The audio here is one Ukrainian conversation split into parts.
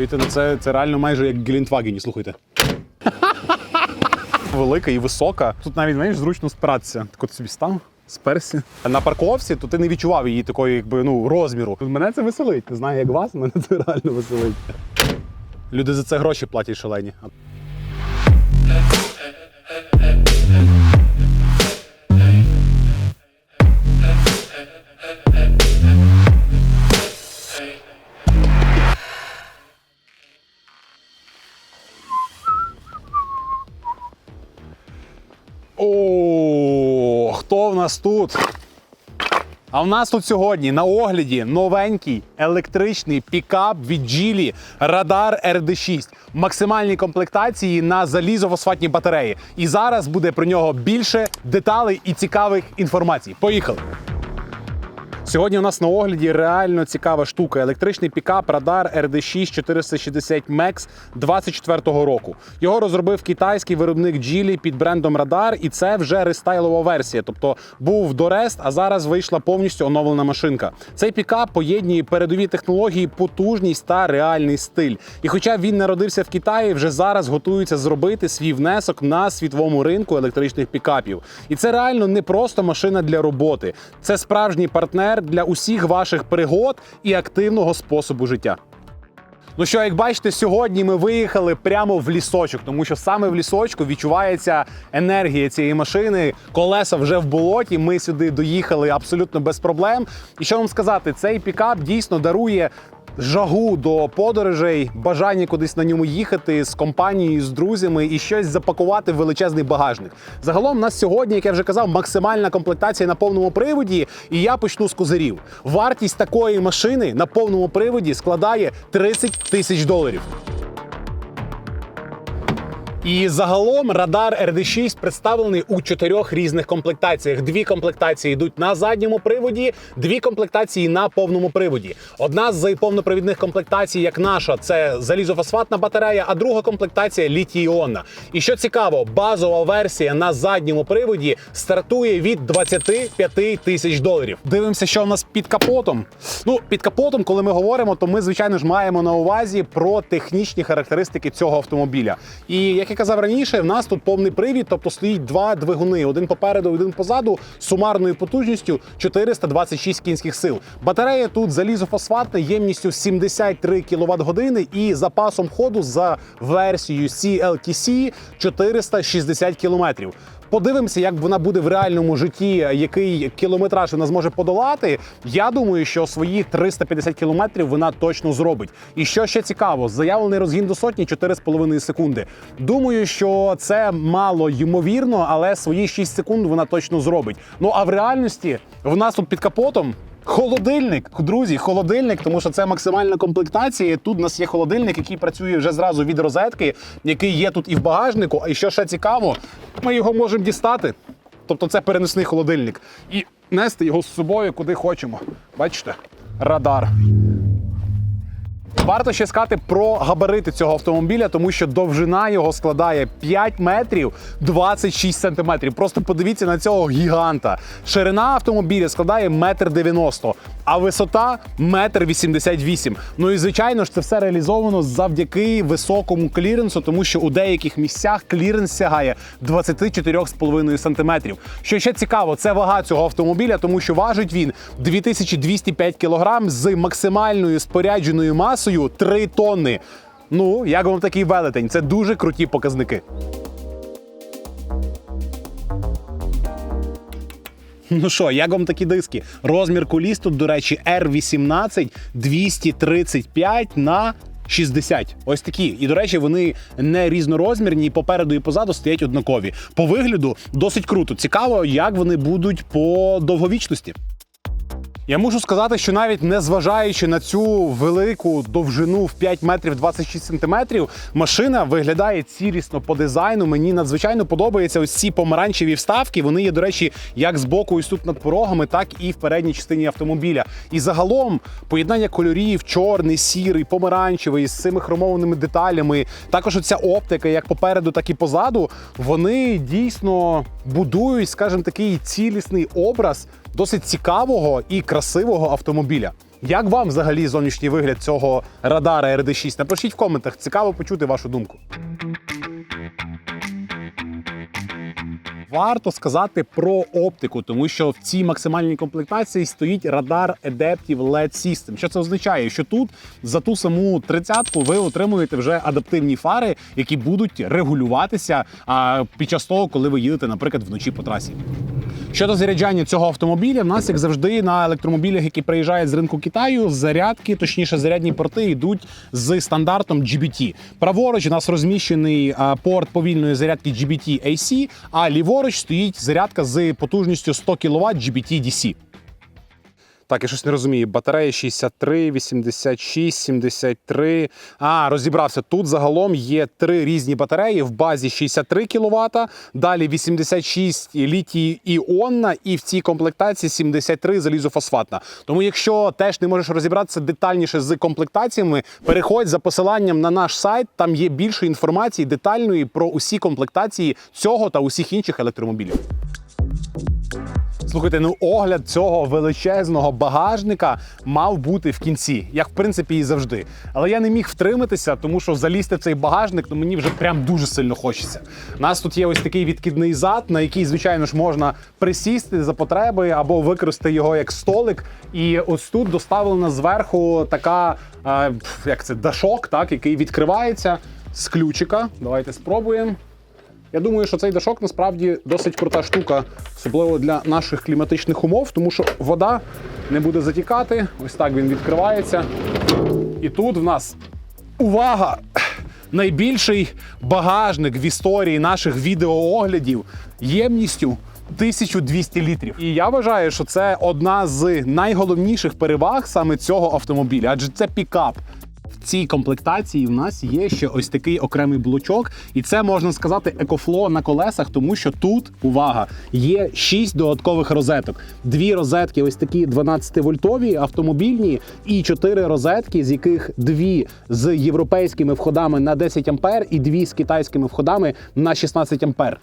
Чуєте, ну це, це реально майже як Гелендвагені, слухайте. Велика і висока. Тут навіть менш зручно спиратися. Так от собі став, сперся. На парковці, то ти не відчував її такої, якби ну, розміру. Мене це веселить. Не знаю, як вас, мене це реально веселить. Люди за це гроші платять шалені. Хто в нас тут? А в нас тут сьогодні на огляді новенький електричний пікап від Geely Radar RD6 максимальній комплектації на залізофосфатні батареї. І зараз буде про нього більше деталей і цікавих інформацій. Поїхали! Сьогодні у нас на огляді реально цікава штука. Електричний пікап Radar RD6 460 Max 24-го року. Його розробив китайський виробник Geely під брендом Radar, і це вже рестайлова версія. Тобто був дорест, а зараз вийшла повністю оновлена машинка. Цей пікап поєднує передові технології, потужність та реальний стиль. І хоча він народився в Китаї, вже зараз готується зробити свій внесок на світовому ринку електричних пікапів. І це реально не просто машина для роботи, це справжній партнер для усіх ваших пригод і активного способу життя. Ну що, як бачите, сьогодні ми виїхали прямо в лісочок, тому що саме в лісочку відчувається енергія цієї машини. Колеса вже в болоті. Ми сюди доїхали абсолютно без проблем. І що вам сказати, цей пікап дійсно дарує. Жагу до подорожей, бажання кудись на ньому їхати з компанією, з друзями і щось запакувати в величезний багажник. Загалом у нас сьогодні, як я вже казав, максимальна комплектація на повному приводі. І я почну з козирів. Вартість такої машини на повному приводі складає 30 тисяч доларів. І загалом радар RD6 представлений у чотирьох різних комплектаціях. Дві комплектації йдуть на задньому приводі, дві комплектації на повному приводі. Одна з повнопривідних комплектацій, як наша, це залізофосфатна батарея, а друга комплектація літій-іонна. І що цікаво, базова версія на задньому приводі стартує від 25 тисяч доларів. Дивимося, що у нас під капотом. Ну, під капотом, коли ми говоримо, то ми звичайно ж маємо на увазі про технічні характеристики цього автомобіля. І як я казав раніше, в нас тут повний привід, тобто стоїть два двигуни: один попереду, один позаду, сумарною потужністю 426 кінських сил. Батарея тут залізофосфатна ємністю 73 кВт години і запасом ходу за версією CLTC 460 км. Подивимося, як вона буде в реальному житті, який кілометраж вона зможе подолати. Я думаю, що свої 350 кілометрів вона точно зробить. І що ще цікаво, заявлений розгін до сотні 4,5 секунди. Думаю, що це мало ймовірно, але свої 6 секунд вона точно зробить. Ну а в реальності в нас тут під капотом. Холодильник, друзі, холодильник, тому що це максимальна комплектація. Тут у нас є холодильник, який працює вже зразу від розетки, який є тут і в багажнику. А що ще цікаво, ми його можемо дістати. Тобто це переносний холодильник. І нести його з собою куди хочемо. Бачите? Радар. Варто ще сказати про габарити цього автомобіля, тому що довжина його складає 5 метрів 26 сантиметрів. Просто подивіться на цього гіганта. Ширина автомобіля складає метр 90, а висота метр 88. Ну і звичайно ж, це все реалізовано завдяки високому кліренсу, тому що у деяких місцях кліренс сягає 24,5 сантиметрів. Що ще цікаво, це вага цього автомобіля, тому що важить він 2205 кілограм з максимальною спорядженою масою 3 тонни. Ну, як вам такий велетень? Це дуже круті показники. Ну що, як вам такі диски? Розмір куліс тут, до речі, R18 235 на 60. Ось такі. І, до речі, вони не різнорозмірні, попереду і позаду стоять однакові. По вигляду досить круто. Цікаво, як вони будуть по довговічності. Я можу сказати, що навіть не зважаючи на цю велику довжину в 5 метрів 26 сантиметрів, машина виглядає цілісно по дизайну. Мені надзвичайно подобаються ось ці помаранчеві вставки. Вони є, до речі, як з боку ось тут над порогами, так і в передній частині автомобіля. І загалом поєднання кольорів, чорний, сірий, помаранчевий з цими хромованими деталями. Також оця оптика, як попереду, так і позаду, вони дійсно будують, скажімо, такий цілісний образ досить цікавого і красивого автомобіля. Як вам взагалі зовнішній вигляд цього радара RD6? Напишіть в коментах, цікаво почути вашу думку. Варто сказати про оптику, тому що в цій максимальній комплектації стоїть радар Adaptive LED System. Що це означає? Що тут за ту саму тридцятку ви отримуєте вже адаптивні фари, які будуть регулюватися під час того, коли ви їдете, наприклад, вночі по трасі. Щодо заряджання цього автомобіля, в нас, як завжди, на електромобілях, які приїжджають з ринку Китаю, зарядки, точніше, зарядні порти йдуть з стандартом GBT. Праворуч у нас розміщений порт повільної зарядки GBT AC, а ліворуч стоїть зарядка з потужністю 100 кВт GBT DC. Так, я щось не розумію. Батарея 63, 86, 73. А, розібрався. Тут загалом є три різні батареї. В базі 63 кВт, далі 86 літій іонна, і в цій комплектації 73 залізофосфатна. Тому, якщо теж не можеш розібратися детальніше з комплектаціями, переходь за посиланням на наш сайт. Там є більше інформації детальної про усі комплектації цього та усіх інших електромобілів. Слухайте, ну огляд цього величезного багажника мав бути в кінці, як в принципі і завжди. Але я не міг втриматися, тому що залізти в цей багажник ну мені вже прям дуже сильно хочеться. У нас тут є ось такий відкидний зад, на який, звичайно ж, можна присісти за потреби або використати його як столик. І ось тут доставлена зверху така, е, як це, дашок, так, який відкривається з ключика. Давайте спробуємо. Я думаю, що цей дашок насправді досить крута штука, особливо для наших кліматичних умов, тому що вода не буде затікати. Ось так він відкривається. І тут в нас увага! Найбільший багажник в історії наших відеооглядів ємністю 1200 літрів. І я вважаю, що це одна з найголовніших переваг саме цього автомобіля, адже це пікап. Цій комплектації в нас є ще ось такий окремий блочок, і це можна сказати екофло на колесах, тому що тут увага є 6 додаткових розеток. Дві розетки, ось такі 12-вольтові автомобільні, і 4 розетки, з яких дві з європейськими входами на 10 ампер і дві з китайськими входами на 16 ампер.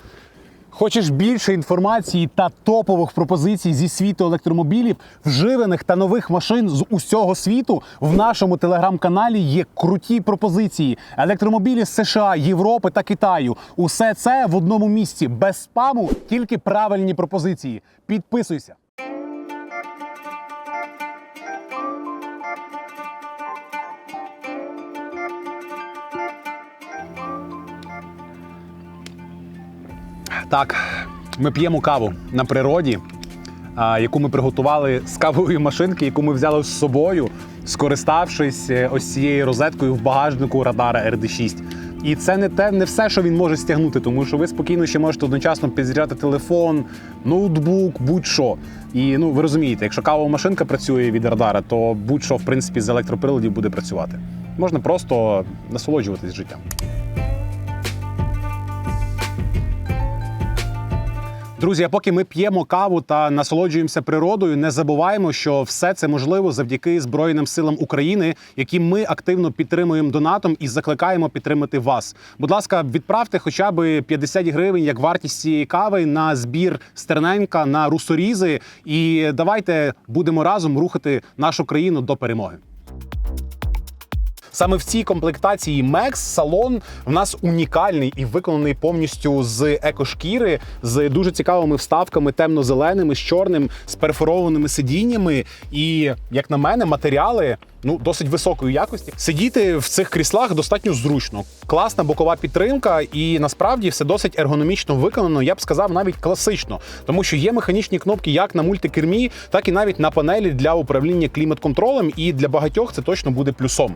Хочеш більше інформації та топових пропозицій зі світу електромобілів, вживаних та нових машин з усього світу? В нашому телеграм-каналі є круті пропозиції. Електромобілі з США, Європи та Китаю. Усе це в одному місці без спаму, тільки правильні пропозиції. Підписуйся. Так, ми п'ємо каву на природі, яку ми приготували з кавової машинки, яку ми взяли з собою, скориставшись е, ось цією розеткою в багажнику радара RD6. І це не те, не все, що він може стягнути, тому що ви спокійно ще можете одночасно підзаряджати телефон, ноутбук, будь-що. І ну ви розумієте, якщо кавова машинка працює від радара, то будь-що в принципі з електроприладів буде працювати. Можна просто насолоджуватись життям. Друзі, а поки ми п'ємо каву та насолоджуємося природою, не забуваємо, що все це можливо завдяки Збройним силам України, які ми активно підтримуємо донатом і закликаємо підтримати вас. Будь ласка, відправте хоча б 50 гривень як вартість цієї кави на збір Стерненка на русорізи. І давайте будемо разом рухати нашу країну до перемоги. Саме в цій комплектації Max салон в нас унікальний і виконаний повністю з екошкіри, з дуже цікавими вставками темно-зеленими, з чорним, з перфорованими сидіннями. І, як на мене, матеріали ну досить високої якості. Сидіти в цих кріслах достатньо зручно. Класна бокова підтримка, і насправді все досить ергономічно виконано. Я б сказав, навіть класично, тому що є механічні кнопки як на мультикермі, так і навіть на панелі для управління клімат-контролем. І для багатьох це точно буде плюсом.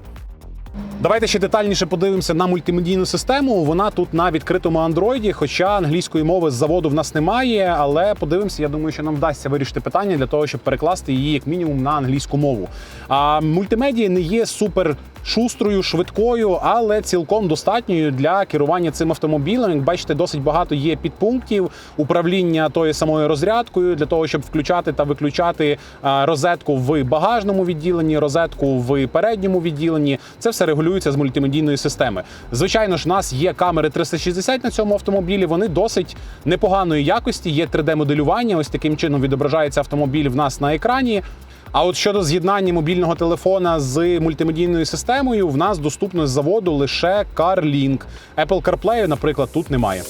Давайте ще детальніше подивимося на мультимедійну систему. Вона тут на відкритому андроїді, хоча англійської мови з заводу в нас немає. Але подивимося, я думаю, що нам вдасться вирішити питання для того, щоб перекласти її як мінімум на англійську мову. А мультимедія не є супер. Шустрою, швидкою, але цілком достатньою для керування цим автомобілем. Як бачите, досить багато є підпунктів управління тою самою розрядкою для того, щоб включати та виключати розетку в багажному відділенні, розетку в передньому відділенні. Це все регулюється з мультимедійної системи. Звичайно ж, у нас є камери 360 на цьому автомобілі. Вони досить непоганої якості. Є 3D-моделювання. Ось таким чином відображається автомобіль в нас на екрані. А от щодо з'єднання мобільного телефона з мультимедійною системою, в нас доступно з заводу лише CarLink. Apple CarPlay, наприклад, тут немає.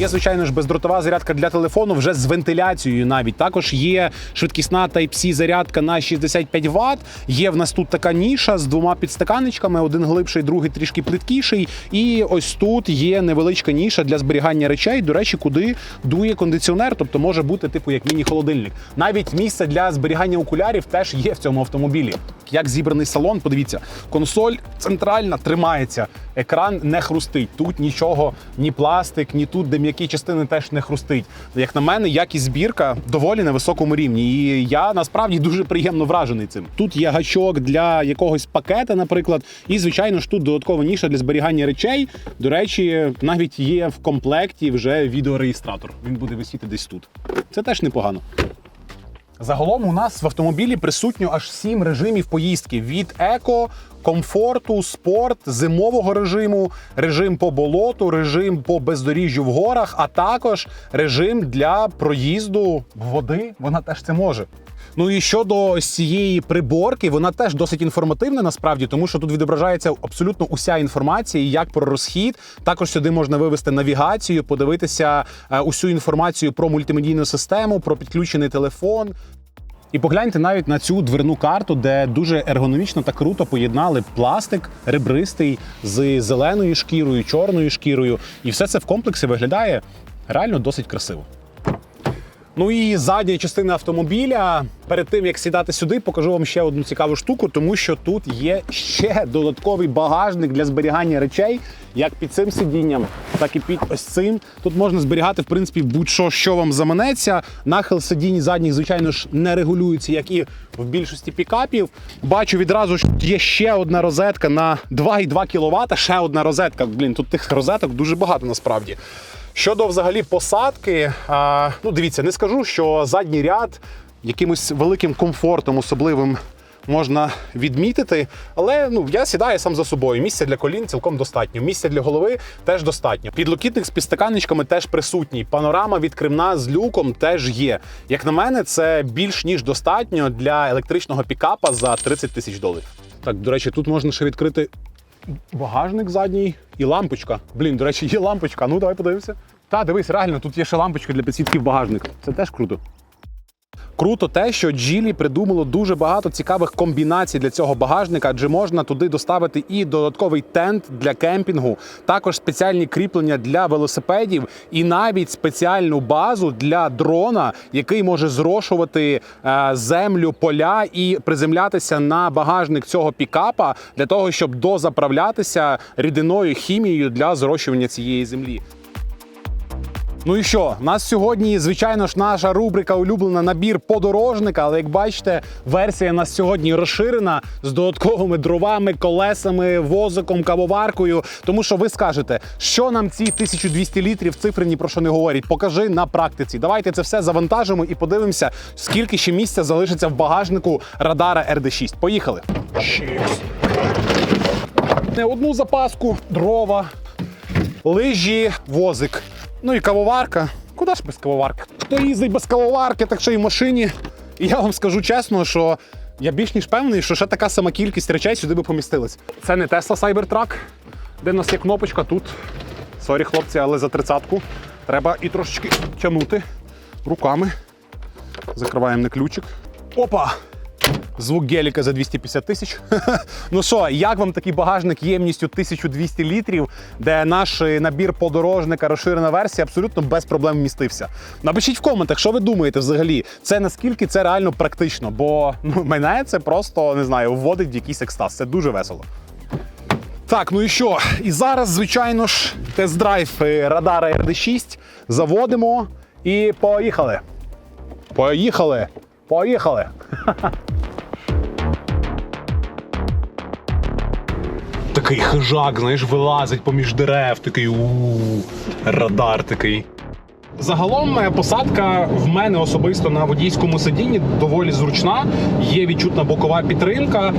Є, звичайно ж, бездротова зарядка для телефону вже з вентиляцією. Навіть також є швидкісна Type-C зарядка на 65 Вт. Є в нас тут така ніша з двома підстаканечками: один глибший, другий трішки плиткіший. І ось тут є невеличка ніша для зберігання речей. До речі, куди дує кондиціонер, тобто може бути типу як міні-холодильник. Навіть місце для зберігання окулярів теж є в цьому автомобілі. Як зібраний салон, подивіться, консоль центральна тримається, екран не хрустить. Тут нічого, ні пластик, ні тут, де м'які частини теж не хрустить. Як на мене, якість збірка доволі на високому рівні. І я насправді дуже приємно вражений цим. Тут є гачок для якогось пакета, наприклад, і звичайно ж тут додаткова ніша для зберігання речей. До речі, навіть є в комплекті вже відеореєстратор. Він буде висіти десь тут. Це теж непогано. Загалом у нас в автомобілі присутньо аж сім режимів поїздки: від еко, комфорту, спорт, зимового режиму, режим по болоту, режим по бездоріжжю в горах, а також режим для проїзду води. Вона теж це може. Ну і щодо цієї приборки, вона теж досить інформативна насправді, тому що тут відображається абсолютно уся інформація, як про розхід. Також сюди можна вивести навігацію, подивитися е, усю інформацію про мультимедійну систему, про підключений телефон. І погляньте навіть на цю дверну карту, де дуже ергономічно та круто поєднали пластик ребристий з зеленою шкірою, чорною шкірою. І все це в комплексі виглядає реально досить красиво. Ну і задня частина автомобіля. Перед тим як сідати сюди, покажу вам ще одну цікаву штуку, тому що тут є ще додатковий багажник для зберігання речей, як під цим сидінням, так і під ось цим. Тут можна зберігати в принципі будь-що, що вам заманеться. Нахил сидінь задніх, звичайно ж, не регулюється, як і в більшості пікапів. Бачу відразу, що є ще одна розетка на 2,2 кВт. Ще одна розетка. Блін, тут тих розеток дуже багато насправді. Щодо взагалі посадки, ну дивіться, не скажу, що задній ряд якимось великим комфортом особливим можна відмітити. Але ну я сідаю сам за собою. Місця для колін цілком достатньо. Місця для голови теж достатньо. Підлокітник з підстаканничками теж присутній. Панорама відкривна з люком теж є. Як на мене, це більш ніж достатньо для електричного пікапа за 30 тисяч доларів. Так, до речі, тут можна ще відкрити багажник задній і лампочка. Блін, до речі, є лампочка. Ну, давай подивимося. Та, дивись, реально, тут є ще лампочка для підсвітки багажник. Це теж круто. Круто те, що Джілі придумало дуже багато цікавих комбінацій для цього багажника, адже можна туди доставити і додатковий тент для кемпінгу, також спеціальні кріплення для велосипедів, і навіть спеціальну базу для дрона, який може зрошувати е, землю, поля і приземлятися на багажник цього пікапа для того, щоб дозаправлятися рідиною хімією для зрошування цієї землі. Ну і що? У нас сьогодні, звичайно ж, наша рубрика улюблена набір подорожника. Але як бачите, версія у нас сьогодні розширена з додатковими дровами, колесами, возиком, кавоваркою. Тому що ви скажете, що нам ці 1200 літрів цифри ні про що не говорять. Покажи на практиці. Давайте це все завантажимо і подивимося, скільки ще місця залишиться в багажнику радара RD6. Поїхали. Не одну запаску, дрова, лижі, возик. Ну і кавоварка. Куди ж без кавоварки? Хто їздить без кавоварки, так що і в машині. І я вам скажу чесно, що я більш ніж певний, що ще така сама кількість речей сюди би помістилась. Це не Tesla Cybertruck, де в нас є кнопочка тут. Сорі, хлопці, але за тридцятку треба і трошечки тягнути руками. Закриваємо на ключик. Опа! Звук геліка за 250 тисяч. ну що, як вам такий багажник ємністю 1200 літрів, де наш набір подорожника, розширена версія, абсолютно без проблем вмістився? Напишіть в коментах, що ви думаєте взагалі. Це наскільки це реально практично, бо ну, мене це просто не знаю, вводить в якийсь екстаз. Це дуже весело. Так, ну і що? І зараз, звичайно ж, тест-драйв е, радара RD6 заводимо і поїхали. Поїхали! Поїхали! Такий хижак, знаєш, вилазить поміж дерев, такий у радар такий. Загалом е, посадка в мене особисто на водійському сидінні доволі зручна. Є відчутна бокова підтримка.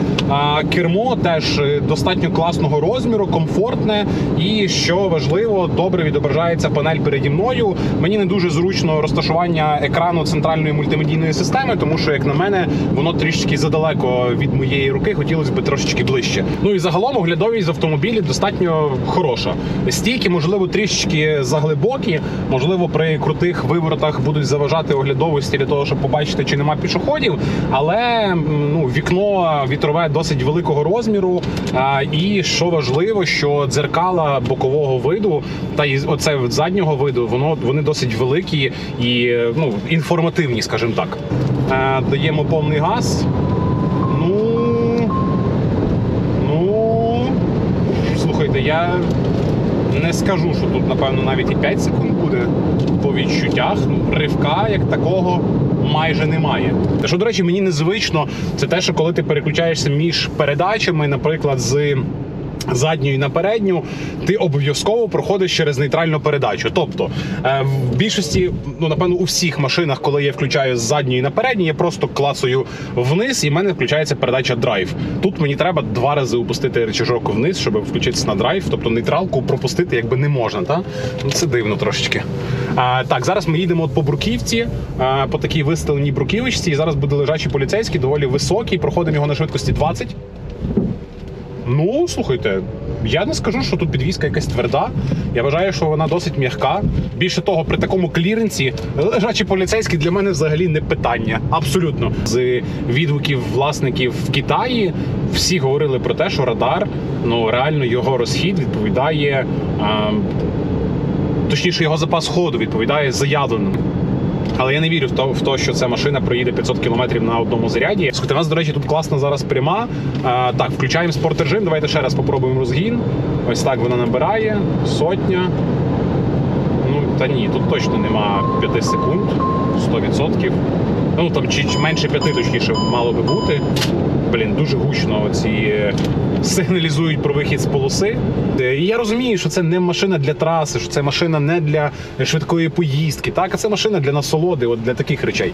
Кермо теж е, достатньо класного розміру, комфортне і що важливо, добре відображається панель переді мною. Мені не дуже зручно розташування екрану центральної мультимедійної системи, тому що, як на мене, воно трішки задалеко від моєї руки. Хотілося б трошечки ближче. Ну і загалом оглядовість з автомобілів достатньо хороша. Стійки, можливо, трішечки заглибокі, можливо, при крутих виворотах будуть заважати оглядовості для того, щоб побачити, чи нема пішоходів. Але ну, вікно вітрове досить великого розміру. А, і що важливо, що дзеркала бокового виду та і оце заднього виду, воно вони досить великі і ну, інформативні, скажімо так. Е, даємо повний газ. Ну. Ну. Слухайте, я не скажу, що тут, напевно, навіть і 5 секунд буде по відчуттях. Ну, ривка як такого майже немає. Та що, до речі, мені незвично, це те, що коли ти переключаєшся між передачами, наприклад, з. Задньої на передню ти обов'язково проходиш через нейтральну передачу. Тобто е, в більшості, ну напевно, у всіх машинах, коли я включаю з задньої на передню, я просто клацаю вниз, і в мене включається передача драйв. Тут мені треба два рази опустити рычажок вниз, щоб включитися на драйв. Тобто нейтралку пропустити якби не можна. Та? Ну це дивно трошечки. А, так, зараз ми їдемо по бруківці, а, по такій вистеленій бруківочці. І зараз буде лежачий поліцейський, доволі високий. Проходимо його на швидкості 20. Ну, слухайте, я не скажу, що тут підвізка якась тверда. Я вважаю, що вона досить м'яка. Більше того, при такому кліренсі лежачий поліцейський для мене взагалі не питання. Абсолютно. З відгуків власників в Китаї всі говорили про те, що радар, ну реально його розхід відповідає. А, точніше, його запас ходу відповідає заявленому. Але я не вірю в то, що ця машина проїде 500 км на одному заряді. Слухайте, у нас, до речі, тут класна зараз пряма. А, так, включаємо спорт режим. Давайте ще раз попробуємо розгін. Ось так вона набирає. Сотня. Ну, та ні, тут точно нема 5 секунд, 100%. Ну там чи менше 5 точніше мало би бути. Блін, дуже гучно ці сигналізують про вихід з полоси. Е, І я розумію, що це не машина для траси, що це машина не для швидкої поїздки. Так, а це машина для насолоди, от для таких речей.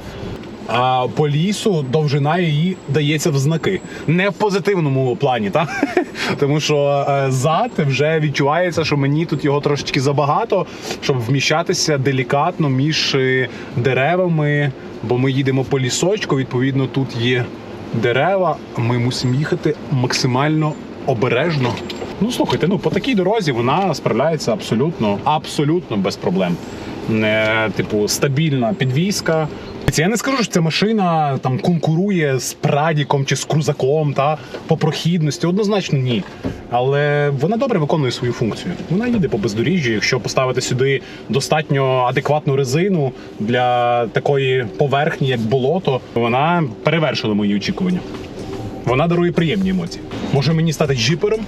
А по лісу довжина її дається в знаки. Не в позитивному плані, так? Тому що е, зад вже відчувається, що мені тут його трошечки забагато, щоб вміщатися делікатно між е, деревами, бо ми їдемо по лісочку. Відповідно, тут є дерева. Ми мусимо їхати максимально обережно. Ну слухайте, ну по такій дорозі вона справляється абсолютно, абсолютно без проблем. Не, типу, стабільна підвізка. Я не скажу, що ця машина там конкурує з прадіком чи з крузаком та по прохідності. Однозначно ні. Але вона добре виконує свою функцію. Вона їде по бездоріжжю. Якщо поставити сюди достатньо адекватну резину для такої поверхні, як болото, вона перевершила мої очікування. Вона дарує приємні емоції. Може мені стати джипером?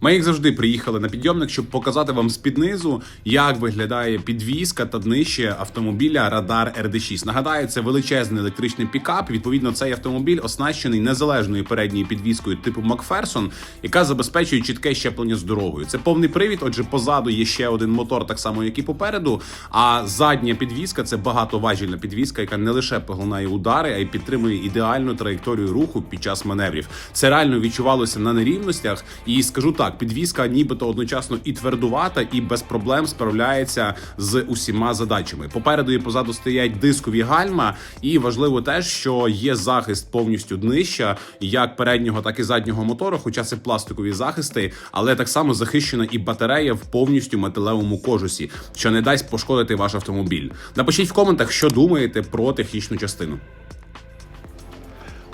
Ми, як завжди, приїхали на підйомник, щоб показати вам з-під низу, як виглядає підвізка та днище автомобіля Радар RD6. Нагадаю, це величезний електричний пікап. Відповідно, цей автомобіль оснащений незалежною передньою підвіскою типу Макферсон, яка забезпечує чітке щеплення з дорогою. Це повний привід. Отже, позаду є ще один мотор, так само як і попереду. А задня підвіска це багатоважільна підвіска, яка не лише поглинає удари, а й підтримує ідеальну траєкторію руху під час маневрів. Це реально відчувалося на нерівностях. І скажу так, підвізка нібито одночасно і твердувата, і без проблем справляється з усіма задачами. Попереду і позаду стоять дискові гальма, і важливо те, що є захист повністю днища, як переднього, так і заднього мотору, хоча це пластикові захисти, але так само захищена і батарея в повністю металевому кожусі, що не дасть пошкодити ваш автомобіль. Напишіть в коментах, що думаєте про технічну частину.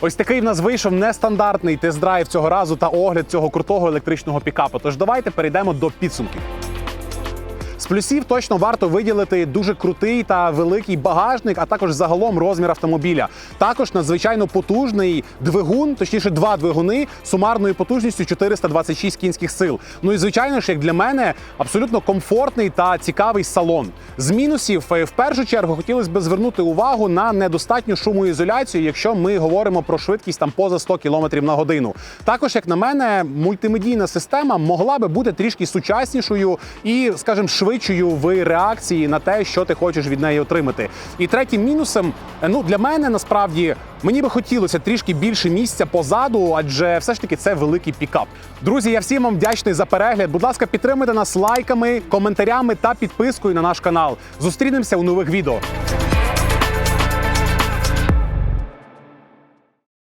Ось такий в нас вийшов нестандартний тест-драйв цього разу та огляд цього крутого електричного пікапа. Тож давайте перейдемо до підсумків. З плюсів точно варто виділити дуже крутий та великий багажник, а також загалом розмір автомобіля. Також надзвичайно потужний двигун, точніше, два двигуни сумарною потужністю 426 кінських сил. Ну і звичайно ж, як для мене, абсолютно комфортний та цікавий салон. З мінусів е, в першу чергу хотілося б звернути увагу на недостатню шумоізоляцію, якщо ми говоримо про швидкість там поза 100 км на годину. Також, як на мене, мультимедійна система могла би бути трішки сучаснішою і, скажімо, швидшою накопичую в реакції на те, що ти хочеш від неї отримати. І третім мінусом, е, ну для мене насправді мені би хотілося трішки більше місця позаду, адже все ж таки це великий пікап. Друзі, я всім вам вдячний за перегляд. Будь ласка, підтримайте нас лайками, коментарями та підпискою на наш канал. Зустрінемося у нових відео.